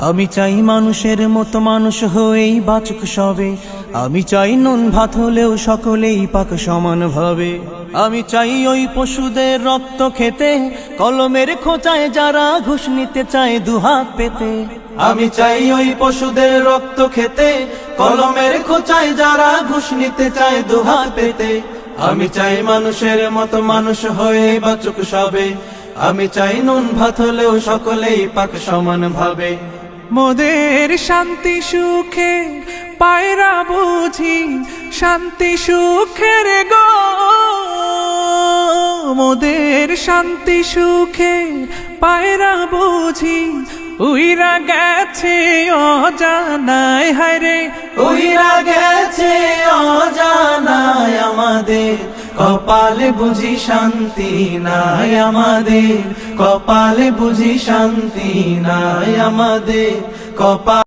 আমি চাই মানুষের মতো মানুষ হয়েই বাচক সবে। আমি চাই নুন ভাত হলেও সকলেই পাক সমান ভাবে। আমি চাই ওই পশুদের রক্ত খেতে, কলমের খোঁচায় যারা ঘুষ নিতে চায় দুহাত পেতে। আমি চাই ওই পশুদের রক্ত খেতে, কলমের খোঁচায় যারা ঘুষ নিতে চায় দুহাত পেতে। আমি চাই মানুষের মতো মানুষ হয়ে বাচক সবে। আমি চাই নুন ভাত হলেও সকলেই পাক সমান ভাবে। মোদের শান্তি সুখে, পায়রা বুঝি শান্তি সুখের গো। মোদের শান্তি সুখে, পায়রা বুঝি উইরা গেছে অজানায়, হায়রে। উইরা গেছে অজানায় আমাদের। কপালে বুঝি শান্তি নাই আমাদের কপালে বুঝি শান্তি নাই আমাদের কপাল